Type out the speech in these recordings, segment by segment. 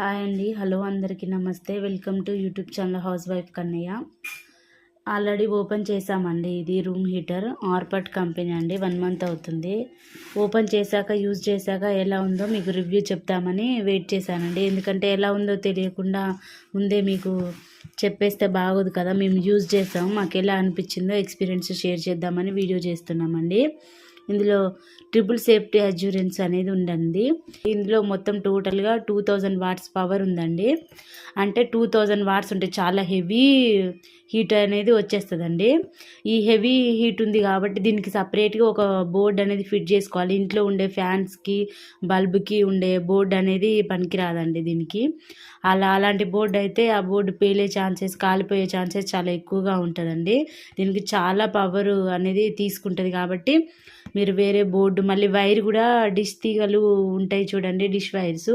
Hi అండి. Hello అందరికీ నమస్తే. Welcome to YouTube channel house wife Kannayya. Already open చేశామండి ఇది రూమ్ హీటర్ ఆర్పట్ కంపెనీ అండి. వన్ మంత్ అవుతుంది. ఓపెన్ చేశాక యూజ్ చేశాక ఎలా ఉందో మీకు రివ్యూ చెప్తామని వెయిట్ చేశానండి. ఎందుకంటే ఎలా ఉందో తెలియకుండా ముందే మీకు చెప్పేస్తే బాగోదు కదా. మేము యూజ్ చేసాం. మాకు ఎలా అనిపించిందో ఎక్స్పీరియన్స్ షేర్ చేద్దామని వీడియో చేస్తున్నామండి. ఇందులో ట్రిపుల్ సేఫ్టీ అజ్యూరెన్స్ అనేది ఉందండి. ఇందులో మొత్తం టోటల్గా టూ థౌజండ్ వాట్స్ పవర్ ఉందండి. అంటే టూ థౌజండ్ వాట్స్ ఉంటే చాలా హెవీ హీట్ అనేది వచ్చేస్తుందండి. ఈ హెవీ హీట్ ఉంది కాబట్టి దీనికి సపరేట్గా ఒక బోర్డ్ అనేది ఫిట్ చేసుకోవాలి. ఇంట్లో ఉండే ఫ్యాన్స్కి బల్బ్కి ఉండే బోర్డ్ అనేది పనికిరాదండి దీనికి. అలా అలాంటి బోర్డు అయితే ఆ బోర్డు పేలే ఛాన్సెస్ కాలిపోయే ఛాన్సెస్ చాలా ఎక్కువగా ఉంటుందండి. దీనికి చాలా పవర్ అనేది తీసుకుంటుంది కాబట్టి మీరు వేరే బోర్డు మళ్ళీ వైర్ కూడా డిష్ తీగలు ఉంటాయి చూడండి డిష్ వైర్స్.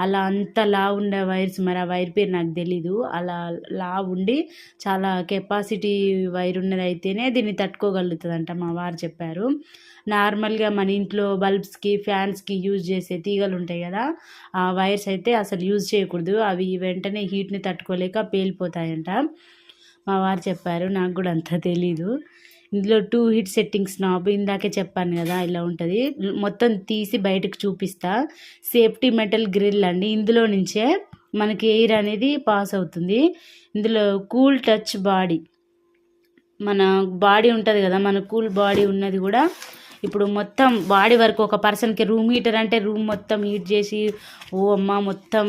అలా అంత లా ఉండే వైర్స్ మరి ఆ వైర్ పేరు నాకు తెలీదు. అలా లా ఉండి చాలా కెపాసిటీ వైర్ ఉన్నదైతేనే దీన్ని తట్టుకోగలుగుతుందంట మా వారు చెప్పారు. నార్మల్గా మన ఇంట్లో బల్బ్స్కి ఫ్యాన్స్కి యూజ్ చేసే తీగలు ఉంటాయి కదా ఆ వైర్స్ అయితే అసలు యూజ్ చేయకూడదు. అవి వెంటనే హీట్ని తట్టుకోలేక పేలిపోతాయంట. మా వారు చెప్పారు నాకు కూడా అంత తెలీదు. ఇందులో టూ హిట్ సెట్టింగ్స్ నాబ్ ఇందాకే చెప్పాను కదా ఇలా ఉంటుంది. మొత్తం తీసి బయటకు చూపిస్తా. సేఫ్టీ మెటల్ గ్రిల్ అండి. ఇందులో నుంచే మనకి ఎయిర్ అనేది పాస్ అవుతుంది. ఇందులో కూల్ టచ్ బాడీ మన బాడీ ఉంటుంది కదా మన కూల్ బాడీ ఉన్నది కూడా ఇప్పుడు మొత్తం బాడీ వరకు ఒక పర్సన్కి రూమ్ హీటర్ అంటే రూమ్ మొత్తం హీట్ చేసి ఓ అమ్మ మొత్తం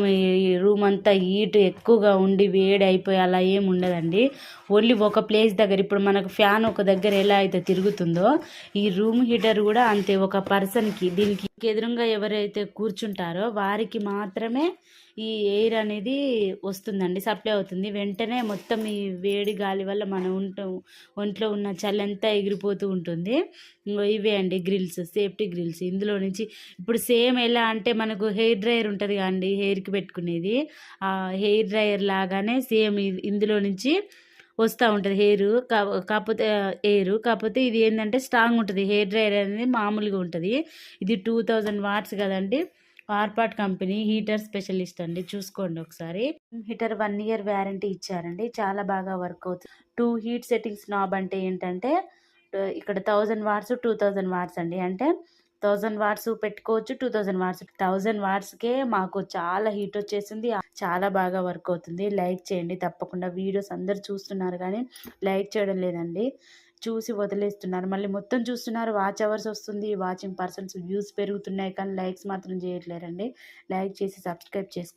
రూమ్ అంతా హీట్ ఎక్కువగా ఉండి వేడి అయిపోయి అలా ఏం ఉండదండి. ఓన్లీ ఒక ప్లేస్ దగ్గర ఇప్పుడు మనకు ఫ్యాన్ ఒక దగ్గర ఎలా అయితే తిరుగుతుందో ఈ రూమ్ హీటర్ కూడా అంతే ఒక పర్సన్కి దీనికి ఎదురుగా ఎవరైతే కూర్చుంటారో వారికి మాత్రమే ఈ ఎయిర్ అనేది వస్తుందండి సప్లై అవుతుంది. వెంటనే మొత్తం ఈ వేడి గాలి వల్ల మన ఒంట ఒంట్లో ఉన్న చల్లంతా ఎగిరిపోతూ ఉంటుంది. ఇవే అండి గ్రిల్స్ సేఫ్టీ గ్రిల్స్. ఇందులో నుంచి ఇప్పుడు సేమ్ ఎలా అంటే మనకు హెయిర్ డ్రైయర్ ఉంటుంది కదండి హెయిర్కి పెట్టుకునేది. ఆ హెయిర్ డ్రైయర్ లాగానే సేమ్ ఇందులో నుంచి వస్తూ ఉంటుంది. హెయిర్ కాకపోతే ఎయిర్. కాకపోతే ఇది ఏంటంటే స్ట్రాంగ్ ఉంటుంది. హెయిర్ డ్రైయర్ అనేది మామూలుగా ఉంటుంది. ఇది టూ థౌజండ్ వాట్స్ కదండి. ఆర్పాట్ కంపెనీ హీటర్ స్పెషలిస్ట్ అండి. చూసుకోండి ఒకసారి. హీటర్ వన్ ఇయర్ వ్యారంటీ ఇచ్చారండి. చాలా బాగా వర్క్ అవుతుంది. టూ హీట్ సెట్టింగ్స్ నాబ్ అంటే ఏంటంటే ఇక్కడ thousand watts two thousand watts అండి. అంటే థౌజండ్ వాట్స్ పెట్టుకోవచ్చు టూ థౌజండ్ వాట్స్ థౌజండ్ వాట్స్కే మాకు చాలా హీట్ వచ్చేసింది. చాలా బాగా వర్క్ అవుతుంది. లైక్ చేయండి. తప్పకుండా వీడియోస్ అందరు చూస్తున్నారు కానీ లైక్ చేయడం లేదండి. చూసి వదిలేస్తున్నారు. మళ్ళీ మొత్తం చూస్తున్నారు. వాచ్ అవర్స్ వస్తుంది. వాచింగ్ పర్సన్స్ వ్యూస్ పెరుగుతున్నాయి కానీ లైక్స్ మాత్రం చేయట్లేరండి. లైక్ చేసి సబ్స్క్రైబ్ చేసుకో